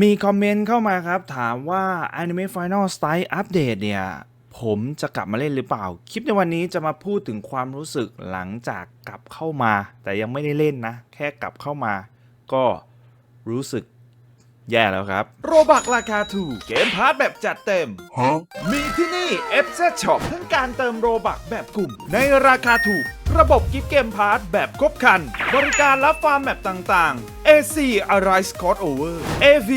มีคอมเมนต์เข้ามาครับ ถามว่า Anime Final Style Update เนี่ย ผมจะกลับมาเล่นหรือเปล่า คลิปในวันนี้จะมาพูดถึงความรู้สึกหลังจากกลับเข้ามา แต่ยังไม่ได้เล่นนะ แค่กลับเข้ามา ก็รู้สึกแย่แล้วครับ โรบักราคาถูกเกมพาร์ทแบบจัดเต็ม มีที่นี่ FZ Shop ทั้งการเติมโรบักแบบกลุ่ม ในราคาถูก ระบบกิฟต์เกมพาร์ทแบบครบคัน บริการรับฟาร์มแบบต่างๆ AC Arise Scott Over AV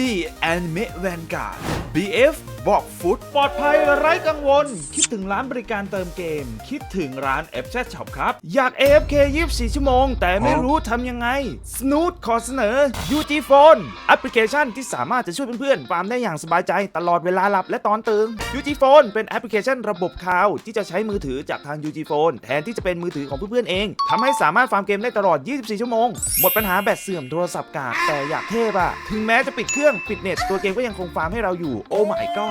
Anime Vanguard BF บอกฟุตปลอดภัยไร้กังวล คิดถึงร้านบริการเติมเกม คิดถึงร้าน FZ Shop ครับ อยาก AFK 24 ชั่วโมง แต่ไม่รู้ทำยังไง Snoot ขอเสนอ UG Phone แอปพลิเคชันที่สามารถจะช่วยเพื่อนๆฟาร์มได้อย่างสบายใจตลอดเวลาหลับและตอนตื่น UG Phone เป็นแอปพลิเคชันระบบคลาวที่จะใช้มือถือจากทาง UG Phone แทนที่จะเป็นมือถือของเพื่อนๆเองทำให้สามารถฟาร์มเกมได้ตลอด 24 ชั่วโมง หมดปัญหาแบตเสื่อมโทรศัพท์กากแต่อยากเทพอะถึงแม้จะปิดเครื่องปิดเน็ตตัวเกมก็ยังคงฟาร์มให้เราอยู่โอ้ my god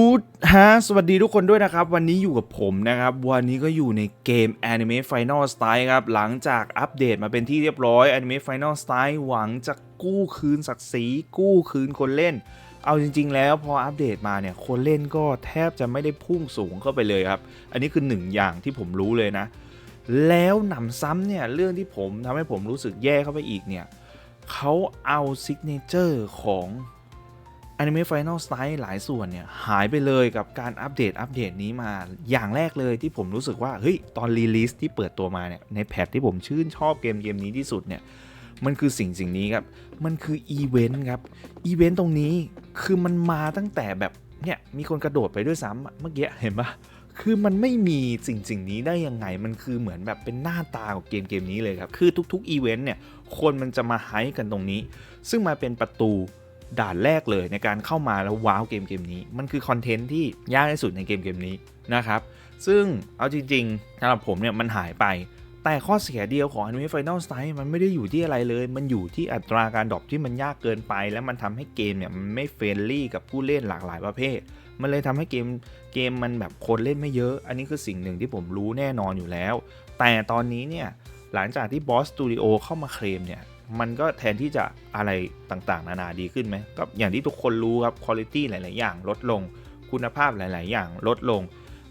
Snoot ฮะสวัสดีทุกคนด้วยนะครับ วันนี้อยู่กับผมนะครับ วันนี้ก็อยู่ในเกม Anime Final Style ครับ หลังจากอัปเดตมาเป็นที่เรียบร้อย Anime Final Style หวังจะกู้คืนศักดิ์ศรีกู้คืนคนเล่น เอาจริง ๆ แล้วพออัปเดตมาเนี่ย คนเล่นก็แทบจะไม่ได้พุ่งสูงเข้าไปเลยครับ อันนี้คือหนึ่งอย่างที่ผมรู้เลยนะ แล้วหนำซ้ำเนี่ยเรื่องที่ผมทำให้ผมรู้สึกแย่เข้าไปอีกเนี่ยเขาเอาซิกเนเจอร์ของ Anime Final Style หลายส่วนเนี่ย หายไปเลยกับการอัปเดตอัปเดตนี้มาอย่างแรกเลยที่ผมรู้สึกว่า เฮ้ย ตอนรีลิสที่เปิดตัวมาเนี่ย ในแพทที่ผมชื่นชอบเกมเกมนี้ที่สุดเนี่ย มันคือสิ่งสิ่งนี้ครับ มันคืออีเวนต์ครับ อีเวนต์ตรงนี้คือมันมาตั้งแต่แบบเนี่ยมีคนกระโดดไปด้วยซ้ำเมื่อกี้เห็นปะคือมันไม่มีสิ่งสิ่งนี้ได้ยังไง มันคือเหมือนแบบเป็นหน้าตาของเกมเกมนี้เลยครับ คือทุกๆอีเวนต์เนี่ย คนมันจะมาไฮกันตรงนี้ ซึ่งมาเป็นประตู ด่านแรกเลยในการเข้ามาแล้วว้าวเกมเกมนี้ มันคือคอนเทนต์ที่ยากที่สุดในเกมเกมนี้นะครับซึ่งเอาจริงๆสำหรับผมเนี่ยมันหายไป แต่ข้อเสียเดียวของ Anime Final Style มันไม่ได้อยู่ที่อะไรเลย มันอยู่ที่อัตราการดรอปที่มันยากเกินไป และมันทำให้เกมเนี่ยมันไม่เฟรนลี่กับผู้เล่นหลากหลายประเภท มันเลยทำให้เกมเกมมันแบบคนเล่นไม่เยอะ อันนี้คือสิ่งหนึ่งที่ผมรู้แน่นอนอยู่แล้ว แต่ตอนนี้เนี่ยหลังจากที่ Boss Studio เข้ามาเคลมเนี่ย มันก็แทนที่จะอะไรต่างๆ นานาดีขึ้นไหมก็อย่างที่ทุกคนรู้ครับคุณภาพหลาย ๆ อย่างลดลง คุณภาพหลาย ๆ อย่างลดลง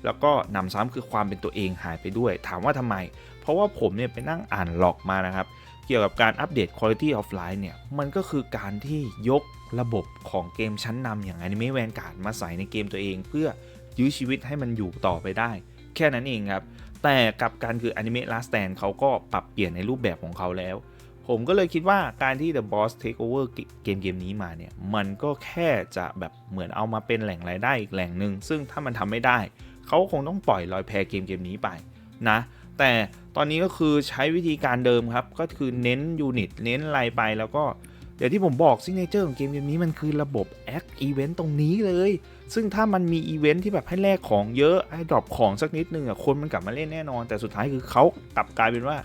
แล้วก็นำซ้ำคือความเป็นตัวเองหายไปด้วย ถามว่าทำไม เพราะว่าผมเนี่ยไปนั่งอ่านหลอกมานะครับ เกี่ยวกับการอัปเดต Quality of Life เนี่ย มันก็คือการที่ยกระบบของเกมชั้นนำอย่าง Anime Vanguard มาใส่ในเกมตัวเอง เพื่อยื้อชีวิตให้มันอยู่ต่อไปได้ แค่นั้นเองครับแต่กับการคือ Anime Last Stand เขาก็ปรับเปลี่ยนในรูปแบบของเขาแล้ว ผมก็เลยคิดว่าการที่ The Boss Take Over เกมเกมนี้มาเนี่ย มันก็แค่จะแบบเหมือนเอามาเป็นแหล่งรายได้อีกแหล่งหนึ่ง ซึ่งถ้ามันทำไม่ได้ เขาคงต้องปล่อยลอยแพเกมเกมนี้ไปนะ แต่ตอนนี้ก็คือใช้วิธีการเดิมครับ ก็คือเน้นยูนิตเน้นอะไรไปแล้วก็เดี๋ยวที่ผมบอกซิงเกิลของเกมเกมนี้มันคือระบบแอคอีเวนต์ตรงนี้เลย ซึ่งถ้ามันมีอีเวนต์ที่แบบให้แลกของเยอะให้ดรอปของสักนิดนึงอะคนมันกลับมาเล่นแน่นอน แต่สุดท้ายคือเขากลับกลายเป็นว่า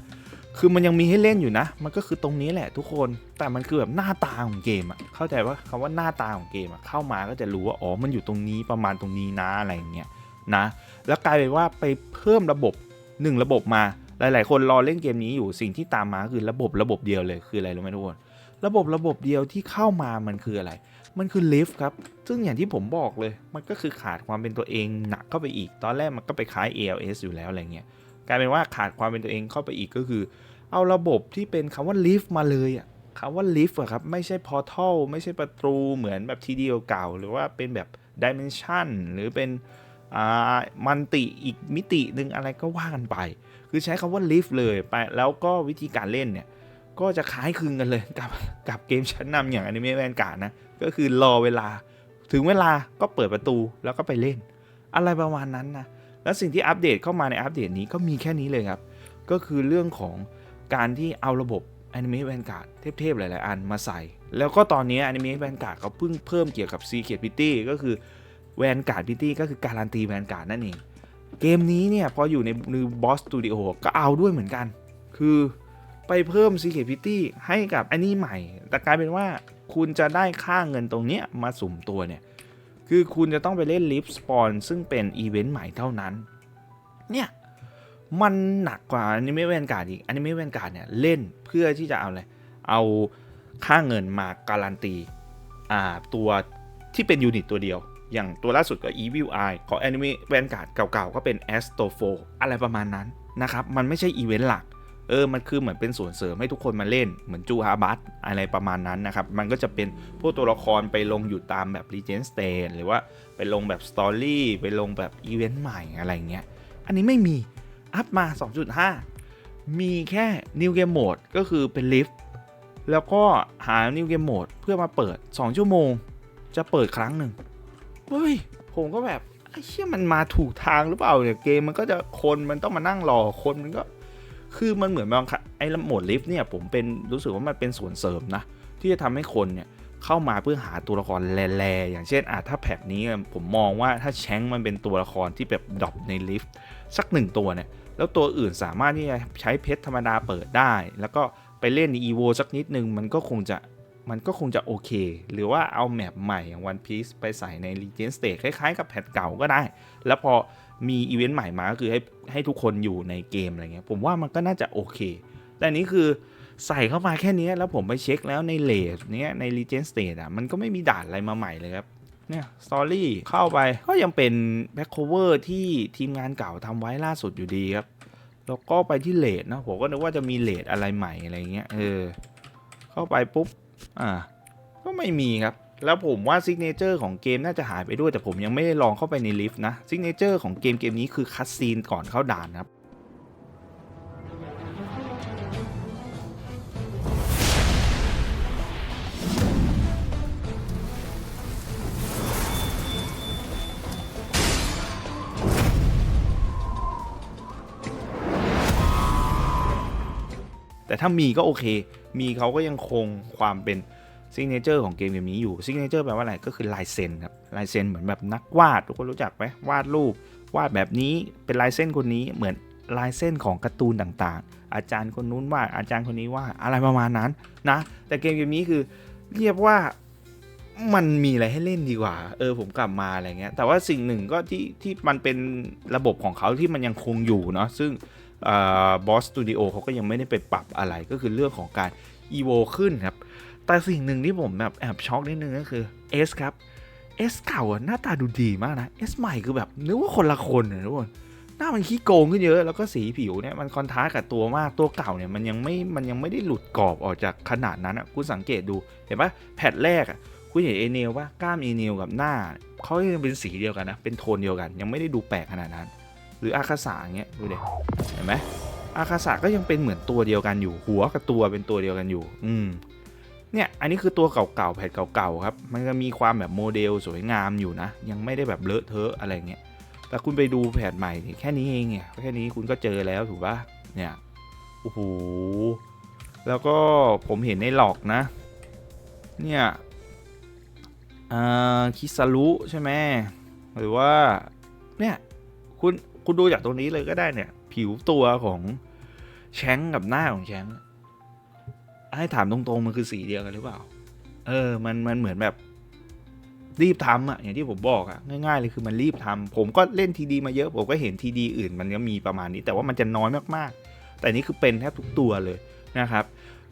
คือมันยังมีให้เล่นอยู่นะ มันก็คือตรงนี้แหละทุกคน แต่มันคือแบบหน้าตาของเกมอะเข้าใจว่าคำว่าหน้าตาของเกมอะเข้ามาก็จะรู้ว่า อ๋อ มันอยู่ตรงนี้ประมาณตรงนี้นะอะไรอย่างเงี้ยนะ แล้วกลายเป็นว่าไปเพิ่มระบบ 1 ระบบมา หลาย ๆ คนรอเล่นเกมนี้อยู่ สิ่งที่ตามมาคือระบบระบบเดียวเลย คืออะไรรู้ไหมทุกคน ระบบระบบเดียวที่เข้ามามันคืออะไร มันคือลิฟต์ครับ ซึ่งอย่างที่ผมบอกเลย มันก็คือขาดความเป็นตัวเองหนักเข้าไปอีก ตอนแรกมันก็ไปคล้าย ALS อยู่แล้วอะไรเงี้ย กลายเป็นว่าขาดความเป็นตัวเองเข้าไปอีกก็คือ เอาระบบที่เป็นคำว่าลิฟต์มาเลยอะคำว่าลิฟต์อะครับ ไม่ใช่พอร์ทัลไม่ใช่ประตูเหมือนแบบทีเดียวเก่า หรือว่าเป็นแบบดิเมนชันหรือเป็นมันติอีกมิติหนึ่งอะไรก็ว่ากันไป คือใช้คำว่าลิฟต์เลยไป แล้วก็วิธีการเล่นเนี่ย ก็จะคล้ายคลึงกันเลยกับกับเกมชั้นนำอย่าง Anime Vanguard นะ ก็คือรอเวลา ถึงเวลาก็เปิดประตูแล้วก็ไปเล่น อะไรประมาณนั้นนะ แล้วสิ่งที่อัปเดตเข้ามาในอัปเดตนี้ก็มีแค่นี้เลยครับ ก็คือเรื่องของการที่เอาระบบ Anime Vanguard เทพๆ หลายๆ อันมาใส่ แล้วก็ตอนนี้ Anime Vanguard เขาเพิ่งเพิ่มเกี่ยวกับ Secret Pity ก็คือ Vanguard Pity ก็คือการันตี Vanguard นั่นเอง เกมนี้เนี่ยพออยู่ในมือ Boss Studio ก็เอาด้วยเหมือนกัน คือไปเพิ่ม security ให้กับอันนี้ใหม่ แต่กลายเป็นว่าคุณจะได้ค่าเงินตรงเนี้ยมาสุ่มตัวเนี่ย คือคุณจะต้องไปเล่นลิฟสปอนซึ่งเป็นอีเวนต์ใหม่เท่านั้น เนี่ยมันหนักกว่าอนิเมะแวนการ์ดอีกอนิเมะแวนการ์ดเนี่ยเล่นเพื่อที่จะเอาอะไร เอาค่าเงินมาการันตีอ่าตัวที่เป็นยูนิตตัวเดียว อย่างตัวล่าสุดก็ Evil Eye ของ Anime Vanguard เก่าๆ ก็เป็น Astro 4อะไรประมาณนั้นนะครับ มันไม่ใช่อีเวนต์หลัก เออ มันคือเหมือนเป็นส่วนเสริมให้ทุกคนมาเล่น เหมือนจูฮาบัตอะไรประมาณนั้นนะครับ มันก็จะเป็นพวกตัวละครไปลงอยู่ตามแบบ Legend Stain หรือว่าไปลงแบบ Story ไปลงแบบอีเวนต์ใหม่อะไรเงี้ย อันนี้ไม่มี อัพมา 2.5 มีแค่ New Game Mode ก็คือเป็นลิฟต์แล้วก็หา New Game Mode เพื่อมาเปิด 2 ชั่วโมง จะเปิดครั้งหนึ่งเฮ้ย ผมก็แบบไอ้เชี่ยมันมาถูกทางหรือเปล่าเนี่ยเกมมันก็จะคนมันต้องมานั่งรอคนมันก็ คือมันเหมือนบางไอ้โหมดลิฟต์เนี่ยผมเป็นรู้สึกว่ามันเป็นส่วนเสริมนะ ที่จะทำให้คนเนี่ยเข้ามาเพื่อหาตัวละครแร่ๆอย่างเช่นอะถ้าแพ็กนี้ผมมองว่าถ้าแชงมันเป็นตัวละครที่แบบดรอปในลิฟต์สักหนึ่งตัวเนี่ยแล้วตัวอื่นสามารถที่จะใช้เพชรธรรมดาเปิดได้ แล้วก็ไปเล่นในอีโวสักนิดนึงมันก็คงจะมันก็คงจะโอเค หรือว่าเอาแมปใหม่อย่าง One Piece ไปใส่ใน Legend Stage คล้ายๆ กับแพทเก่าก็ได้ แล้วพอ มีอีเวนต์ใหม่มาก็คือให้ให้ทุกคนอยู่ในเกมอะไรเงี้ยผมว่ามันก็น่าจะโอเค แต่นี้คือใส่เข้ามาแค่นี้แล้วผมไปเช็คแล้วในเลสเนี้ยใน Legend Stage อะมันก็ไม่มีด่านอะไรมาใหม่เลยครับเนี่ยสตอรี่เข้าไปก็ยังเป็นแบ็คโคเวอร์ที่ทีมงานเก่าทำไว้ล่าสุดอยู่ดีครับ แล้วก็ไปที่เลดนะผมก็นึกว่าจะมีเลดอะไรใหม่อะไรเงี้ยเออเข้าไปปุ๊บอ่าก็ไม่มีครับ แล้วผมว่าซิกเนเจอร์ของเกมน่าจะหายไปด้วยแต่ผมยังไม่ได้ลองเข้าไปในลิฟต์นะซิกเนเจอร์ของเกมเกมนี้คือคัตซีนก่อนเข้าด่านครับแต่ถ้ามีก็โอเค มีเขาก็ยังคงความเป็น ซิกเนเจอร์ของเกมเกมนี้อยู่ซิกเนเจอร์แปลว่าอะไรก็คือลายเซ็นครับลายเซ็นเหมือนแบบนักวาดทุกคนรู้จักไหมวาดรูป วาดแบบนี้เป็นลายเส้นคนนี้เหมือนลายเส้นของการ์ตูนต่างๆ อาจารย์คนนู้นวาดอาจารย์คนนี้วาดอะไรประมาณนั้นนะแต่เกมเกมนี้คือเรียกว่ามันมีอะไรให้เล่นดีกว่า เออผมกลับมาอะไรเงี้ย แต่ว่าสิ่งหนึ่งก็ที่ที่มันเป็นระบบของเขาที่มันยังคงอยู่เนาะ ซึ่งบอสสตูดิโอเขาก็ยังไม่ได้ไปปรับอะไร ก็คือเรื่องของการ e v o ขึ้นครับ แต่สิ่งหนึ่งที่ผมแบบแอบช็อกนิดนึงก็คือ S ครับ S เก่าอะหน้าตาดูดีมากนะ S ใหม่คือแบบนึกว่าคนละคนเลยทุกคนหน้ามันขี้โกงขึ้นเยอะ แล้วก็สีผิวเนี่ยมันคอนทรากับตัวมากตัวเก่าเนี่ยมันยังไม่มันยังไม่ได้หลุดกรอบออกจากขนาดนั้นอะคุณสังเกตดูเห็นปะแพทแรกอะคุณเห็นเอเนลว่ากล้ามเอเนลกับหน้าเขายังเป็นสีเดียวกันนะเป็นโทนเดียวกัน ยังไม่ได้ดูแปลกขนาดนั้น หรืออาคาสาเงี้ยดูเด็เห็นไหมอาคาสาก็ยังเป็นเหมือนตัวเดียวกันอยู่ หัวกับตัวเป็นตัวเดียวกันอยู่ อืม เนี่ยอันนี้คือตัวเก่าๆแผ่นเก่าๆครับ มันจะมีความแบบโมเดลสวยงามอยู่นะ ยังไม่ได้แบบเลอะเทอะอะไรเงี้ยแต่คุณไปดูแผ่นใหม่นี่แค่นี้เองเนี่ยแค่นี้คุณก็เจอแล้วถูกปะเนี่ยโอ้โหแล้วก็ผมเห็นในหลอกนะ เนี่ยอ่าคิซารุใช่ไหมหรือว่าเนี่ยคุณคุณดูจากตรงนี้เลยก็ได้เนี่ย ผิวตัวของแชงกับหน้าของแชง ให้ถามตรงๆ มันคือสีเดียวกันหรือเปล่า เออ มันมันเหมือนแบบรีบทำอะอย่างที่ผมบอกอะง่ายๆเลยคือมันรีบทำผมก็เล่นทีดีมาเยอะ ผมก็เห็นทีดีอื่น มันก็มีประมาณนี้ แต่ว่ามันจะน้อยมากๆ แต่นี่คือเป็นแทบทุกตัวเลยนะครับ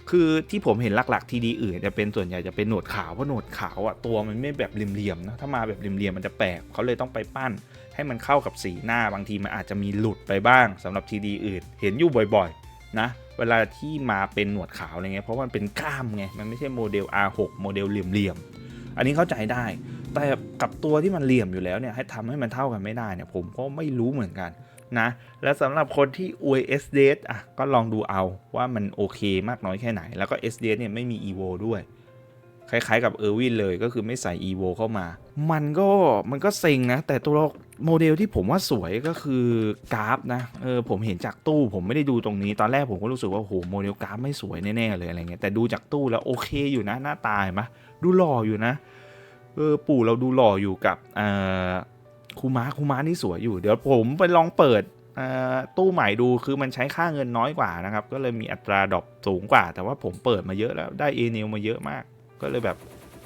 คือที่ผมเห็นหลักๆทีดีอื่นจะเป็นส่วนใหญ่จะเป็นหนวดขาวเพราะหนวดขาวอะตัวมันไม่แบบเหลี่ยมๆนะถ้ามาแบบเหลี่ยมๆมันจะแปลกเขาเลยต้องไปปั้น ให้มันเข้ากับสีหน้าบางทีมันอาจจะมีหลุดไปบ้างสำหรับทีดีอื่น เห็นอยู่บ่อยๆ นะเวลาที่มาเป็นหนวดขาวอะไรเงี้ยเพราะมันเป็นกล้ามไงมันไม่ใช่โมเดล R6 โมเดลเหลี่ยมๆอันนี้เข้าใจได้ แต่กับตัวที่มันเหลี่ยมอยู่แล้วเนี่ยให้ทำให้มันเท่ากันไม่ได้เนี่ยผมก็ไม่รู้เหมือนกันนะและสำหรับคนที่อวย s d อะก็ลองดูเอาว่ามันโอเคมากน้อยแค่ไหน แล้วก็ s d เนี่ยไม่มี evo ด้วย คล้ายๆกับเออร์วินเลยก็คือไม่ใส่ evo เข้ามา มันก็มันก็เซ็งนะ แต่ตัวโมเดลที่ผมว่าสวยก็คือกราฟนะเออผมเห็นจากตู้ผมไม่ได้ดูตรงนี้ ตอนแรกผมก็รู้สึกว่าโหโมเดลกราฟไม่สวยแน่ๆเลยอะไรเงี้ยแต่ดูจากตู้แล้วโอเคอยู่นะหน้าตาเห็นไหมดูหล่ออยู่นะเออปู่เราดูหล่ออยู่กับอ่อคูมาคูมานี่สวยอยู่ เดี๋ยวผมไปลองเปิดตู้ใหม่ดูคือมันใช้ค่าเงินน้อยกว่านะครับ ก็เลยมีอัตราดรอปสูงกว่า แต่ว่าผมเปิดมาเยอะแล้วได้เอเนลมาเยอะมาก ก็เลยแบบ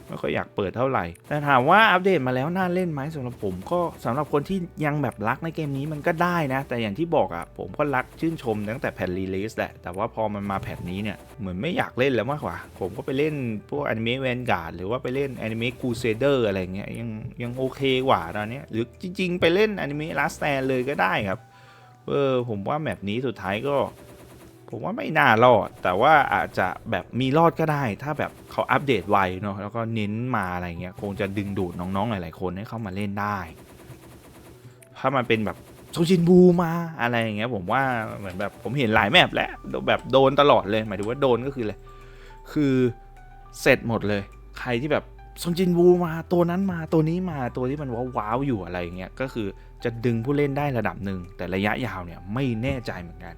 ไม่ค่อยอยากเปิดเท่าไหร่ แต่ถามว่าอัปเดตมาแล้วน่าเล่นไหมสำหรับผมก็สำหรับคนที่ยังแบบรักในเกมนี้มันก็ได้นะ แต่อย่างที่บอกอะ่ะผมก็รักชื่นชมตั้งแต่แผ่นรีลีสแหละ แต่ว่าพอมันมาแผ่นนี้เนี่ยเหมือนไม่อยากเล่นแล้วมากกว่า ผมก็ไปเล่นพวกอนิเมะแวนการ์ดหรือว่าไปเล่นอนิเมะกูเซเดอร์อะไรเงี้ยยังยังโอเคกว่าตอนนี้หรือจริง ๆ ไปเล่นอนิเมะลาสแตนเลยก็ได้ครับ เออผมว่าแมปนี้สุดท้ายก็ ผมว่าไม่น่ารอด แต่ว่าอาจจะแบบมีรอดก็ได้ ถ้าแบบเขาอัปเดตไวเนาะแล้วก็เน้นมาอะไรเงี้ยคงจะดึงดูดน้องๆหลายๆคนให้เข้ามาเล่นได้ ถ้ามันเป็นแบบโซจินบูมาอะไรอย่างเงี้ยผมว่าเหมือนแบบผมเห็นหลายแมปแล้วแบบโดนตลอดเลยหมายถึงว่าโดนก็คืออะไรคือเสร็จหมดเลย ใครที่แบบซนจินบูมาตัวนั้นมาตัวนี้มาตัวที่มันว้าวๆอยู่อะไรอย่างเงี้ยก็คือจะดึงผู้เล่นได้ระดับหนึ่งแต่ระยะยาวเนี่ยไม่แน่ใจเหมือนกัน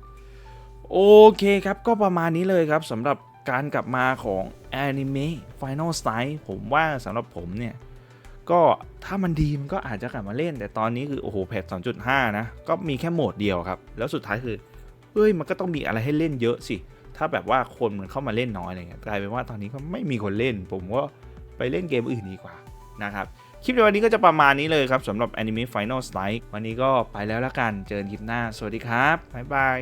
โอเคครับก็ประมาณนี้เลยครับสำหรับการกลับมาของ Anime Final Strike ผมว่าสำหรับผมเนี่ย ก็ถ้ามันดีมันก็อาจจะกลับมาเล่น แต่ตอนนี้คือโอ้โหแพท2.5 นะ ก็มีแค่โหมดเดียวครับ แล้วสุดท้ายคือเอ้ยมันก็ต้องมีอะไรให้เล่นเยอะสิ ถ้าแบบว่าคนมันเข้ามาเล่นน้อยอะไรเงี้ยกลายเป็นว่าตอนนี้ก็ไม่มีคนเล่น ผมก็ไปเล่นเกมอื่นดีกว่านะครับคลิปในวันนี้ก็จะประมาณนี้เลยครับสำหรับ Anime Final Strike วันนี้ก็ไปแล้วละกันเจอกันคลิปหน้า สวัสดีครับบ๊ายบาย